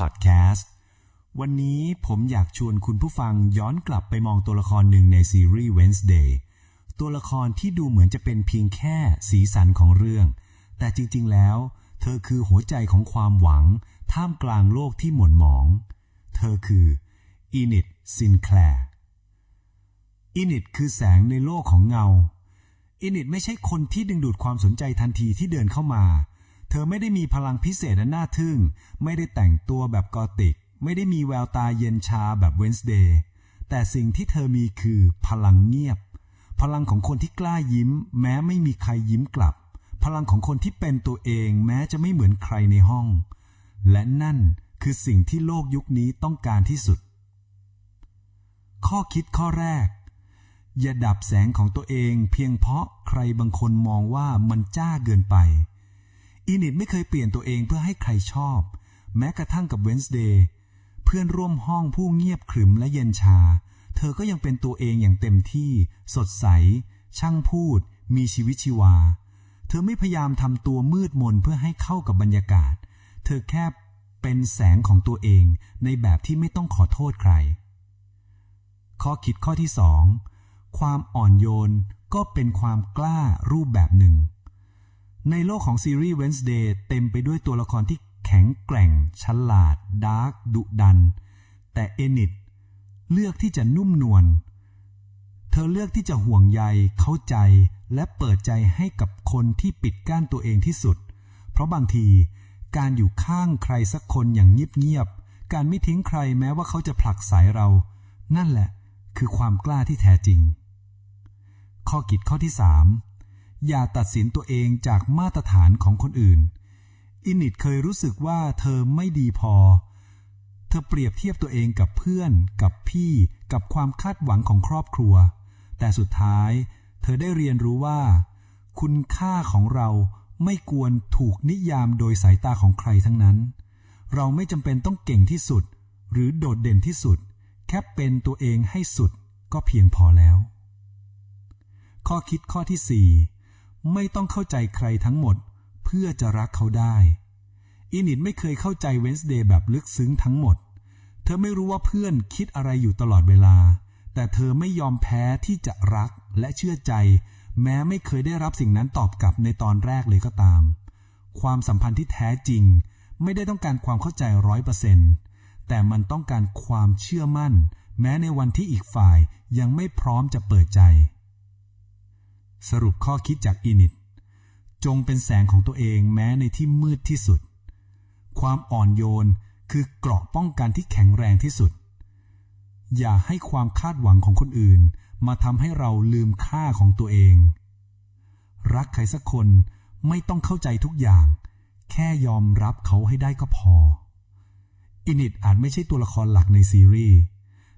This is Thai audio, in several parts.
Podcast วันนี้ผมอยากชวนคุณผู้ฟังย้อนกลับไปมองตัวละครหนึ่งในซีรีส์ Wednesday ตัวละครที่ดูเหมือนจะเป็นเพียงแค่สีสันของเรื่อง แต่จริงๆแล้ว เธอคือหัวใจของความหวัง ท่ามกลางโลกที่หม่นหมอง เธอคืออีนิตซินแคลร์อีนิตคือแสงในโลกของเงาอินิตไม่ใช่คนที่ดึงดูดความสนใจทันทีที่เดินเข้ามา เธอไม่ได้มีพลังพิเศษและน่าทึ่ง ไม่ได้แต่งตัวแบบกอติก ไม่ได้มีแววตาเย็นชาแบบเวนส์เดย์ แต่สิ่งที่เธอมีคือพลังเงียบ พลังของคนที่กล้ายิ้ม แม้ไม่มีใครยิ้มกลับ พลังของคนที่เป็นตัวเอง แม้จะไม่เหมือนใครในห้อง และนั่นคือสิ่งที่โลกยุคนี้ต้องการที่สุด ข้อคิดข้อแรก อย่าดับแสงของตัวเอง เพียงเพราะใครบางคนมองว่ามันจ้าเกินไป อินิดไม่เคยเปลี่ยนตัวเองเพื่อให้ใครชอบ แม้กระทั่งกับเวนส์เดย์เพื่อนร่วมห้องผู้เงียบขรึมและเย็นชา เธอก็ยังเป็นตัวเองอย่างเต็มที่ สดใส ช่างพูด มีชีวิตชีวา เธอไม่พยายามทำตัวมืดมนเพื่อให้เข้ากับบรรยากาศ เธอแค่เป็นแสงของตัวเองในแบบที่ไม่ต้องขอโทษใคร ข้อคิดข้อที่สองความอ่อนโยนก็เป็นความกล้ารูปแบบหนึ่ง ในโลกของซีรีส์ Wednesday เต็มไปด้วยตัวละครที่แข็งแกร่ง ฉลาด ดาร์ก ดุดัน แต่เอนิตเลือกที่จะนุ่มนวล เธอเลือกที่จะห่วงใย เข้าใจ และเปิดใจให้กับคนที่ปิดกั้นตัวเองที่สุด เพราะบางทีการอยู่ข้างใครสักคนอย่างเงียบๆ การไม่ทิ้งใครแม้ว่าเขาจะผลักสายเรา นั่นแหละคือความกล้าที่แท้จริง ข้อกิจข้อที่ 3 อย่าตัดสินตัวเองจากมาตรฐานของคนอื่น อินิดเคยรู้สึกว่าเธอไม่ดีพอ เธอเปรียบเทียบตัวเองกับเพื่อน กับพี่ กับความคาดหวังของครอบครัว แต่สุดท้าย เธอได้เรียนรู้ว่า คุณค่าของเราไม่ควรถูกนิยามโดยสายตาของใครทั้งนั้น เราไม่จำเป็นต้องเก่งที่สุด หรือโดดเด่นที่สุด แค่เป็นตัวเองให้สุดก็เพียงพอแล้ว ข้อคิดข้อที่4 ไม่ต้องเข้าใจใครทั้งหมด เพื่อจะรักเขาได้อินิดไม่เคยเข้าใจเวนส์เดย์แบบลึกซึ้งทั้งหมด เธอไม่รู้ว่าเพื่อนคิดอะไรอยู่ตลอดเวลา แต่เธอไม่ยอมแพ้ที่จะรักและเชื่อใจ แม้ไม่เคยได้รับสิ่งนั้นตอบกลับในตอนแรกเลยก็ตาม ความสัมพันธ์ที่แท้จริง ไม่ได้ต้องการความเข้าใจร้อยเปอร์เซ็นต์แต่มันต้องการความเชื่อมั่น แม้ในวันที่อีกฝ่ายยังไม่พร้อมจะเปิดใจ สรุปข้อคิดจากอินิต จงเป็นแสงของตัวเองแม้ในที่มืดที่สุด ความอ่อนโยนคือเกราะป้องกันที่แข็งแรงที่สุด อย่าให้ความคาดหวังของคนอื่น มาทำให้เราลืมค่าของตัวเอง รักใครสักคนไม่ต้องเข้าใจทุกอย่าง แค่ยอมรับเขาให้ได้ก็พอ อินิตอาจไม่ใช่ตัวละครหลักในซีรีส์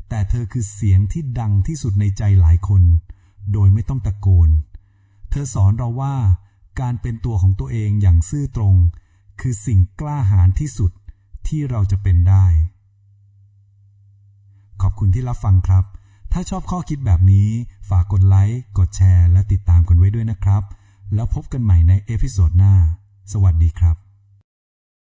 แต่เธอคือเสียงที่ดังที่สุดในใจหลายคน โดยไม่ต้องตะโกน เธอสอนเราว่าการเป็นตัวของตัวเองอย่างซื่อตรง คือสิ่งกล้าหาญที่สุดที่เราจะเป็นได้ ขอบคุณที่รับฟังครับ ถ้าชอบข้อคิดแบบนี้ ฝากกดไลค์ กดแชร์ และติดตามกันไว้ด้วยนะครับ แล้วพบกันใหม่ในเอพิโซดหน้า สวัสดีครับ